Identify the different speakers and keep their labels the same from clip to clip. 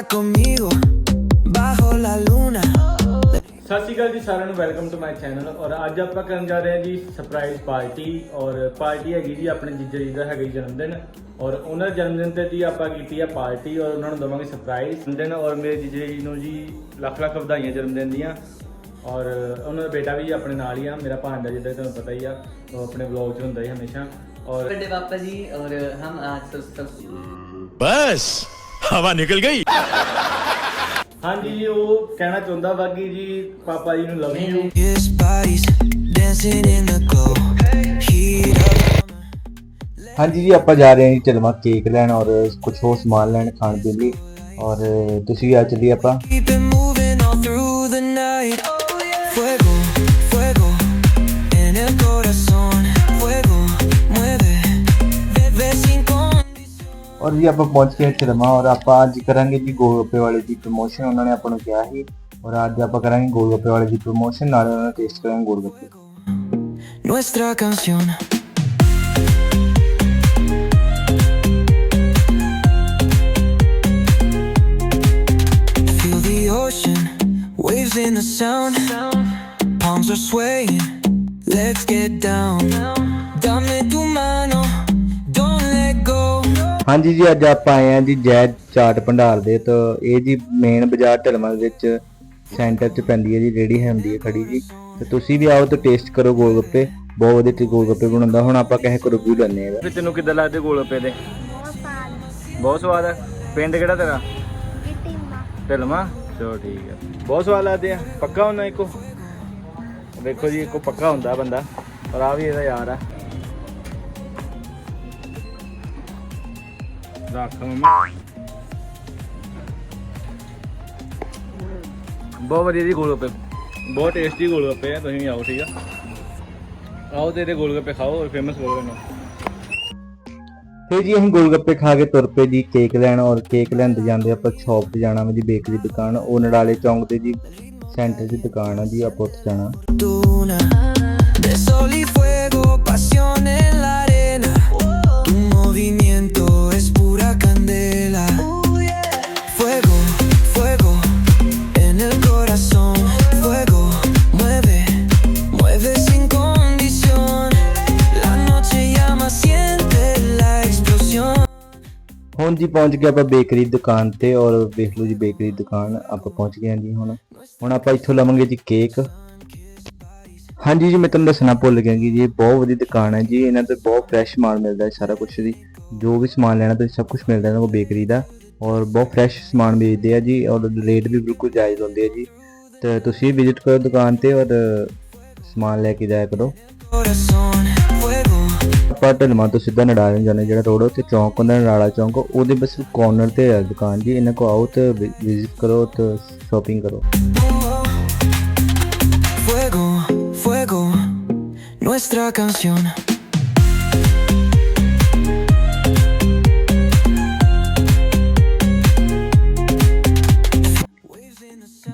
Speaker 1: conmigo bajo la luna.
Speaker 2: ਸਤਿ ਸ਼੍ਰੀ ਅਕਾਲ ਜੀ ਸਾਰਿਆਂ ਨੂੰ ਵੈਲਕਮ ਟੂ ਮਾਈ ਚੈਨਲ ਔਰ ਅੱਜ ਆਪਾਂ ਕਰਨ ਜਾ ਰਹੇ ਹਾਂ ਜੀ ਸਰਪ੍ਰਾਈਜ਼ ਪਾਰਟੀ ਔਰ ਪਾਰਟੀ ਹੈਗੀ ਜੀ ਆਪਣੇ ਜੀਜਾ ਜੀ ਦਾ ਹੈਗਾ ਜੀ ਜਨਮ ਦਿਨ ਔਰ ਉਹਨਾਂ ਦੇ ਜਨਮ ਦਿਨ ਤੇ ਜੀ ਆਪਾਂ ਕੀਤੀ ਆ ਪਾਰਟੀ ਔਰ ਉਹਨਾਂ ਨੂੰ ਦਵਾਂਗੇ ਸਰਪ੍ਰਾਈਜ਼ ਜਨਮ ਦਿਨ ਔਰ ਮੇਰੇ ਜੀਜਾ ਜੀ ਨੂੰ ਜੀ ਲੱਖ ਲੱਖ ਵਧਾਈਆਂ ਜਨਮ ਦਿਨ ਦੀਆਂ ਔਰ ਉਹਨਾਂ ਦਾ ਬੇਟਾ ਵੀ ਆਪਣੇ ਨਾਲ ਹੀ ਆ ਮੇਰਾ ਭਾਂਜਾ ਜਿੱਦਾਂ ਤੁਹਾਨੂੰ ਪਤਾ ਹੀ ਆ ਉਹ ਆਪਣੇ ਵਲੌਗ 'ਚ ਹੁੰਦਾ ਹੀ ਹਮੇਸ਼ਾ ਔਰ
Speaker 3: बर्थडे पापा जी और हम आज सब सब
Speaker 4: बस ਹਵਾ ਨਿਕਲ ਗਈ।
Speaker 2: ਹਾਂਜੀ ਉਹ ਕਹਿਣਾ ਚਾਹੁੰਦਾ ਬਾਕੀ ਜੀ ਪਾਪਾ ਜੀ ਨੂੰ love you
Speaker 1: His body's dancing in the glow. Heat up.
Speaker 5: ਹਾਂਜੀ ਜੀ ਆਪਾਂ ਜਾ ਰਹੇ ਹਾਂ ਚਲਵਾ ਕੇਕ ਲੈਣ ਔਰ ਕੁਝ ਹੋਰ ਸਮਾਨ ਲੈਣ ਖਾਣ ਦੇ ਲਈ। ਔਰ ਤੁਸੀਂ ਆ ਚੱਲੀਏ ਆਪਾਂ। ਔਰ ਜੀ ਆਪਾਂ ਪਹੁੰਚ ਗਏ ਖਿਦਮਾ ਔਰ ਆਪਾਂ ਅੱਜ ਕਰਾਂਗੇ ਜੀ ਗੋਲਗੱਪੇ ਵਾਲੇ ਦੀ ਪ੍ਰੋਮੋਸ਼ਨ ਉਹਨਾਂ ਨੇ ਆਪਾਂ ਨੂੰ ਕਿਹਾ ਸੀ ਔਰ ਅੱਜ ਆਪਾਂ ਕਰਾਂਗੇ ਗੋਲਗੱਪੇ ਵਾਲੇ ਦੀ ਪ੍ਰੋਮੋਸ਼ਨ ਨਾਲ ਉਹਨਾਂ ਨੇ ਟੇਸਟ ਕਰਾਂਗੇ ਗੋਲਗੱਪੇ
Speaker 1: Nuestra canción Feel the ocean waves in the sound palms are swaying let's get down Dame tu mano
Speaker 5: ਹਾਂਜੀ ਜੀ, ਅੱਜ ਆਪਾਂ ਆਏ ਹਾਂ ਜੀ ਜੈਦ ਚਾਟ ਭੰਡਾਰ ਦੇ ਤਾਂ ਇਹ ਜੀ ਮੇਨ ਬਾਜ਼ਾਰ ਢਲਮਾ ਵਿੱਚ ਸੈਂਟਰ 'ਚ ਪੈਂਦੀ ਹੈ ਜੀ ਰੇੜੀ ਹੁੰਦੀ ਹੈ ਖੜੀ ਜੀ। ਤੇ ਤੁਸੀਂ ਵੀ ਆਓ ਤੇ ਟੇਸਟ ਕਰੋ ਗੋਲਗੱਪੇ, ਬਹੁਤ ਵਧੀਆ ਤੇ ਗੋਲਗੱਪੇ ਬਣਾਉਂਦਾ ਹੁਣ ਆਪਾਂ ਕਿਸੇ ਕੋਲ ਰਿਵਿਊ ਲੈਣੇ ਆ
Speaker 2: ਤੇ ਤੈਨੂੰ ਕਿੱਦਾਂ ਲੱਗਦੇ ਗੋਲਗੱਪੇ ਦੇ? ਬਹੁਤ ਸਵਾਦ ਹੈ ਪਿੰਡ ਕਿਹੜਾ ਤੇਰਾ? ਢਲਮਾ। ਚਲੋ ਠੀਕ ਹੈ ਬਹੁਤ ਸਵਾਦ ਲੱਗਦੇ ਆ। ਪੱਕਾ ਹੁੰਦਾ ਇੱਕੋ? ਦੇਖੋ ਜੀ, ਇੱਕੋ ਪੱਕਾ ਹੁੰਦਾ ਬੰਦਾ। ਔਰ ਆ ਵੀ ਇਹਦਾ ਯਾਰ ਆ। ਰੱਖ ਮੰਮੀ ਬਹੁਤ ਵਧੀਆ ਜੀ ਗੋਲਗੱਪੇ। ਬਹੁਤ ਟੇਸਟੀ ਗੋਲਗੱਪੇ ਆ ਤੁਸੀਂ ਵੀ ਆਓ ਠੀਕ ਆ। ਆਓ ਤੇ ਇਹਦੇ ਗੋਲਗੱਪੇ ਖਾਓ ਔਰ ਫੇਮਸ ਗੋਲਗੱਪੇ ਨੂੰ।
Speaker 5: ਫਿਰ ਜੀ ਅਸੀਂ ਗੋਲਗੱਪੇ ਖਾ ਕੇ ਤੁਰ ਪਏ ਜੀ ਕੇਕ ਲੈਣ ਔਰ ਕੇਕ ਲੈਂਦੇ ਜਾਂਦੇ ਆਪਾਂ ਸ਼ਾਪ ਤੇ ਜਾਣਾ ਵਾ ਜੀ ਬੇਕਰੀ ਦੁਕਾਨ। ਉਹ ਨੜਾਲੇ ਚੌਂਕ ਤੇ ਜੀ ਸੈਂਟਰ 'ਚ ਦੁਕਾਨ ਆ ਜੀ ਆਪਾਂ ਉੱਥੇ ਜਾਣਾ।
Speaker 1: Fuego, pasión en la
Speaker 5: ਹੁਣ ਜੀ ਪਹੁੰਚ ਗਏ ਆਪਾਂ ਬੇਕਰੀ ਦੁਕਾਨ ਤੇ ਔਰ ਵੇਖ ਲਓ ਜੀ ਬੇਕਰੀ ਦੁਕਾਨ ਆਪਾਂ ਪਹੁੰਚ ਗਏ ਹਾਂ ਜੀ ਹੁਣ। ਹੁਣ ਆਪਾਂ ਇੱਥੋਂ ਲਵਾਂਗੇ ਜੀ ਕੇਕ। ਹਾਂਜੀ ਜੀ, ਮੈਂ ਤੁਹਾਨੂੰ ਦੱਸਣਾ ਭੁੱਲ ਗਿਆ ਕਿ ਜੀ ਬਹੁਤ ਵਧੀਆ ਦੁਕਾਨ ਹੈ ਜੀ, ਇਹਨਾਂ ਤੇ ਬਹੁਤ ਫਰੈਸ਼ ਸਮਾਨ ਮਿਲਦਾ ਹੈ ਸਾਰਾ ਕੁਝ ਜੀ। ਜੋ ਵੀ ਸਮਾਨ ਲੈਣਾ ਤੁਸੀਂ ਸਭ ਕੁਝ ਮਿਲਦਾ ਇਹਨਾਂ ਕੋਲ ਬੇਕਰੀ ਦਾ। ਔਰ ਬਹੁਤ ਫਰੈਸ਼ ਸਮਾਨ ਵੇਚਦੇ ਆ ਜੀ, ਔਰ ਰੇਟ ਵੀ ਬਿਲਕੁਲ ਜਾਇਜ਼ ਹੁੰਦੇ ਆ ਜੀ। ਤੇ ਤੁਸੀਂ ਵਿਜ਼ਿਟ ਕਰੋ ਦੁਕਾਨ ਤੇ ਔਰ ਸਮਾਨ ਲੈ ਕੇ ਜਾਇਆ ਕਰੋ। ਆਪਾਂ ਢਲਮਾ ਤੋਂ ਸਿੱਧਾ ਨਡਾਲੇ ਜਾਂਦੇ ਜਿਹੜਾ ਰੋਡ ਉੱਤੇ ਚੌਂਕ ਹੁੰਦਾ ਨਡਾਲਾ ਚੌਂਕ ਉਹਦੇ ਬਸ ਕਾਰਨਰ ਤੇ ਹੈ ਦੁਕਾਨ ਜੀ। ਇਹਨਾਂ ਕੋ ਆਓ ਤੇ ਵਿਜ਼ਿਟ ਕਰੋ ਤੇ ਸ਼ਾਪਿੰਗ ਕਰੋ।
Speaker 1: Fuego, fuego, nuestra canción.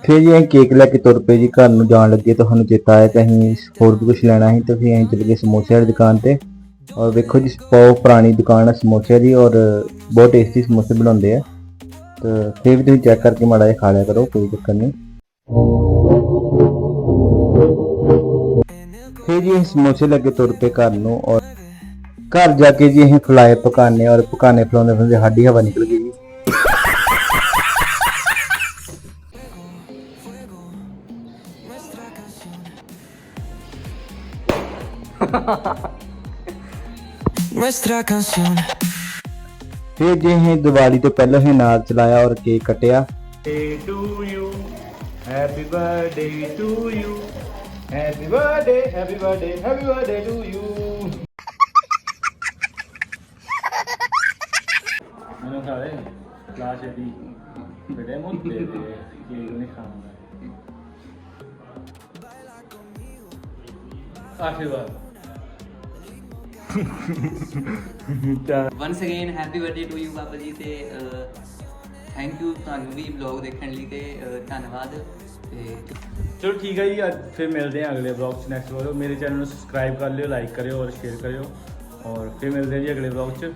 Speaker 5: ਫਿਰ ਜੀ ਅਸੀਂ ਕੇਕ ਲੈ ਕੇ ਤੁਰ ਪਏ ਜੀ ਘਰ ਨੂੰ ਜਾਣ ਲੱਗੇ ਤੁਹਾਨੂੰ ਚੇਤਾ ਆਇਆ ਕਿ ਅਸੀਂ ਹੋਰ ਵੀ ਕੁਝ ਲੈਣਾ ਸੀ ਤੇ ਫਿਰ ਅਸੀਂ ਚਲੇ ਗਏ ਸਮੋਸੇ ਵਾਲੀ ਦੁਕਾਨ ਤੇ। ਔਰ ਵੇਖੋ ਜੀ, ਬਹੁਤ ਪੁਰਾਣੀ ਦੁਕਾਨ ਹੈ ਸਮੋਸੇ ਦੀ ਔਰ ਬਹੁਤ ਟੇਸਟੀ ਸਮੋਸੇ ਬਣਾਉਂਦੇ ਆ। ਤੇ ਫਿਰ ਵੀ ਤੁਸੀਂ ਚੈੱਕ ਕਰਕੇ ਮਾੜਾ ਜਿਹਾ ਖਾ ਲਿਆ ਕਰੋ, ਕੋਈ ਚੱਕਰ ਨਹੀਂ। ਫਿਰ ਜੀ ਅਸੀਂ ਸਮੋਸੇ ਲੱਗੇ ਕੇ ਤੁਰ ਪਏ ਘਰ ਨੂੰ ਔਰ ਘਰ ਜਾ ਕੇ ਜੀ ਅਸੀਂ ਫਲਾਏ ਪਕਾਨੇ ਔਰ ਪਕਾਨੇ ਫਲਾਉਂਦੇ ਫਲਾਉਂਦੇ ਸਾਡੀ ਹਵਾ ਨਿਕਲ ਗਈ ਜੀ।
Speaker 1: Nuestra canción.
Speaker 5: ਫਿਰ ਜੇ ਅਸੀਂ ਦੀਵਾਲੀ ਤੋਂ ਪਹਿਲਾਂ ਹੀ ਨਾਰ ਚਲਾਇਆ ਔਰ ਕੇਕ ਕਟਿਆ
Speaker 2: birthday to you. Happy birthday to you. Happy birthday, happy birthday, happy birthday to you. ਮੈਨੂੰ ਖਾ ਲੈ ਕਲਾਸ ਦੀ ਬੜੇ ਮੁੱਦੇ ਦੇ ਕੇਕ ਨਹੀਂ ਖਾਂਦਾ ਆਸ਼ੀਰਵਾਦ
Speaker 3: once again happy birthday to you Baba ji ਤੇ ਥੈਂਕ ਯੂ ਤੁਹਾਨੂੰ ਵੀ ਵਲੌਗ ਦੇਖਣ ਲਈ ਤੇ ਧੰਨਵਾਦ ਤੇ
Speaker 2: ਚਲੋ ਠੀਕ ਹੈ ਜੀ ਅੱਜ ਫਿਰ ਮਿਲਦੇ ਹਾਂ ਅਗਲੇ ਵਲੌਗ 'ਚ ਨੈਕਸਟ ਵਾਰ। ਮੇਰੇ ਚੈਨਲ ਨੂੰ ਸਬਸਕ੍ਰਾਈਬ ਕਰ ਲਿਓ ਲਾਈਕ ਕਰਿਓ ਔਰ ਸ਼ੇਅਰ ਕਰਿਓ। ਔਰ ਫਿਰ ਮਿਲਦੇ ਹਾਂ ਜੀ ਅਗਲੇ ਵਲੌਗ 'ਚ।